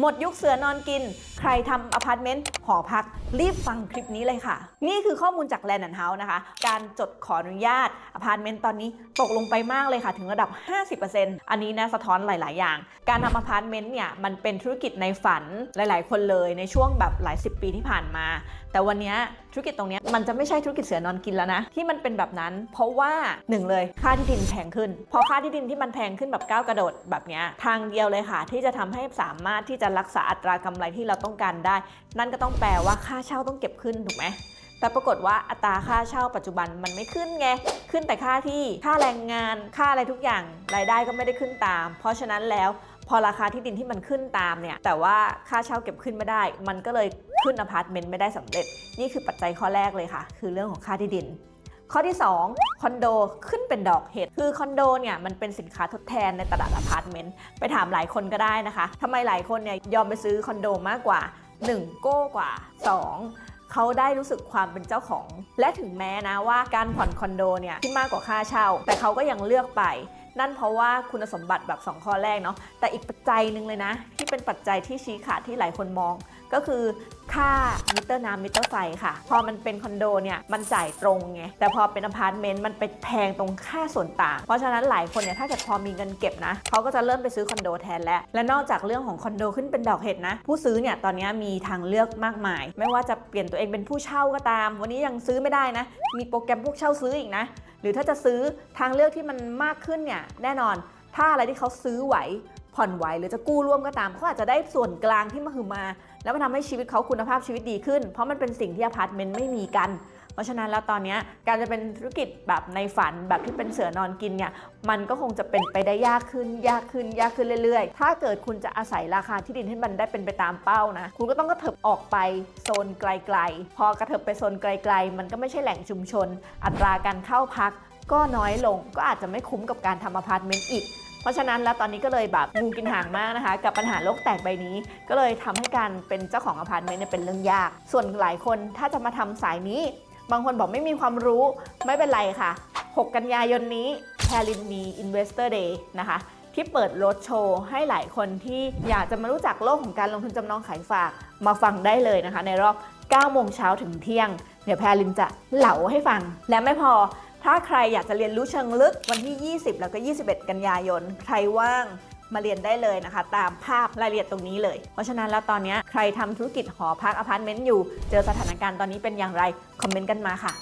หมดยุคเสือนอนกิน ใครทำอพาร์ตเมนต์หอพัก รีบฟังคลิปนี้เลยค่ะ นี่คือข้อมูลจากแลนด์เฮาส์นะคะ การจดขออนุญาตอพาร์ตเมนต์ตอนนี้ตกลงไปมากเลยค่ะ ถึงระดับ 50%อันนี้นะสะท้อนหลาย ๆ อย่าง การทำอพาร์ตเมนต์เนี่ยมันเป็นธุรกิจในฝันหลาย ๆ คนเลยในช่วงแบบหลายสิบปีที่ผ่านมา แต่วันนี้ธุรกิจตรงนี้มันจะไม่ใช่ธุรกิจเสือนอนกินแล้วนะที่มันเป็นแบบนั้น เพราะว่าหนึ่งเลยค่าที่ดินแพงขึ้น พอค่าที่ดินที่มันแพงขึ้นแบบก้าวกระโดดแบบนี้ทางเดียวเลยค่ะ ที่จะทำให้สามารถที่จะรักษาอัตรากำไรที่เราต้องการได้ นั่นก็ต้องแปลว่าค่าเช่าต้องเก็บขึ้นถูกไหมแต่ปรากฏว่าอัตราค่าเช่าปัจจุบันมันไม่ขึ้นไง ขึ้นแต่ค่าที่ ค่าแรงงาน ค่าอะไรทุกอย่าง รายได้ก็ไม่ได้ขึ้นตาม เพราะฉะนั้นแล้วพอราคาที่ดินที่มันขึ้นตามเนี่ย แต่ว่าค่าเช่าเก็บขึ้นไม่ได้ มันก็เลยขึ้นอพาร์ตเมนต์ไม่ได้สำเร็จ นี่คือปัจจัยข้อแรกเลยค่ะ คือเรื่องของค่าที่ดิน ข้อที่ 2 คอนโดขึ้นเป็นดอกเห็ด คือคอนโดเนี่ยมันเป็นสินค้าทดแทนในตลาดอพาร์ตเมนต์ ไปถามหลายคนก็ได้นะคะ ทำไมหลายคนเนี่ยยอมไปซื้อคอนโดมากกว่า 1 โก้กว่า 2 เขาได้รู้สึกความเป็นเจ้าของ และถึงแม้นะว่าการผ่อนคอนโดเนี่ยที่มากกว่าค่าเช่า แต่เขาก็ยังเลือกไป นั่นเพราะว่าคุณสมบัติแบบ 2 ข้อแรกเนาะแต่อีกปัจจัยหนึ่งเลยนะ ที่เป็นปัจจัยที่ชี้ขาดที่หลายคนมอง ก็คือค่ามิเตอร์น้ำมิเตอร์ไฟค่ะ พอมันเป็นคอนโดเนี่ยมันจ่ายตรงไงแต่พอเป็นอพาร์ตเมนต์มันไปแพงตรงค่าส่วนต่าง เพราะฉะนั้นหลายคนเนี่ยถ้าเกิดพอมีเงินเก็บนะเขาก็จะเริ่มไปซื้อคอนโดแทนแล้ว และนอกจากเรื่องของคอนโดขึ้นเป็นดอกเห็ดนะ ผู้ซื้อเนี่ยตอนนี้มีทางเลือกมากมาย ไม่ว่าจะเปลี่ยนตัวเองเป็นผู้เช่าก็ตาม วันนี้ยังซื้อไม่ได้นะ มีโปรแกรมพวกเช่าซื้ออีกนะ หรือถ้าจะซื้อทางเลือกที่มันมากขึ้นเนี่ยแน่นอนถ้าอะไรที่เขาซื้อไหว ผ่อนไหวหรือจะกู้ร่วมก็ตามเขาอาจจะได้ส่วนกลางที่มาคือมา แล้วมันทำให้ชีวิตเขาคุณภาพชีวิตดีขึ้น เพราะมันเป็นสิ่งที่อพาร์ตเมนต์ไม่มีกัน เพราะฉะนั้นแล้วตอนนี้การจะเป็นธุรกิจแบบในฝันแบบที่เป็นเสือนอนกินเนี่ยมันก็คงจะเป็นไปได้ยากขึ้น ยากขึ้น ยากขึ้นเรื่อยๆ ถ้าเกิดคุณจะอาศัยราคาที่ดินให้มันได้เป็นไปตามเป้านะคุณก็ต้องกระเถิบออกไปโซนไกลๆ พอกระเถิบไปโซนไกล ๆ มันก็ไม่ใช่แหล่งชุมชน อัตราการเข้าพักก็น้อยลงก็อาจจะไม่คุ้มกับการทำอพาร์ตเมนต์อีก ราะฉะนั้นแล้วตอนนี้ก็เลยแบบงูกินหางมากนะคะ กับปัญหาโลกแตกใบนี้ ก็เลยทำให้การเป็นเจ้าของอพาร์ตเมนต์เป็นเรื่องยาก ส่วนหลายคนถ้าจะมาทำสายนี้ บางคนบอกไม่มีความรู้ไม่เป็นไรค่ะ 6 กันยายนนี้แพลินมี Investor Day นะคะที่เปิดรถโชว์ให้หลายคนที่อยากจะมารู้จักโลกของการลงทุนจำนองขายฝากมาฟังได้เลยนะคะ ในรอบ 9 โมงเช้าถึงเที่ยง เดี๋ยวแพรลินจะเหลาให้ฟัง และไม่พอ ถ้าใครอยากจะเรียนรู้เชิงลึกวันที่ 20 แล้วก็ 21 กันยายน ใครว่างมาเรียนได้เลยนะคะ ตามภาพรายละเอียดตรงนี้เลย เพราะฉะนั้นแล้วตอนนี้ใครทำธุรกิจหอพักอพาร์ตเมนต์อยู่ เจอสถานการณ์ตอนนี้เป็นอย่างไร คอมเมนต์กันมาค่ะ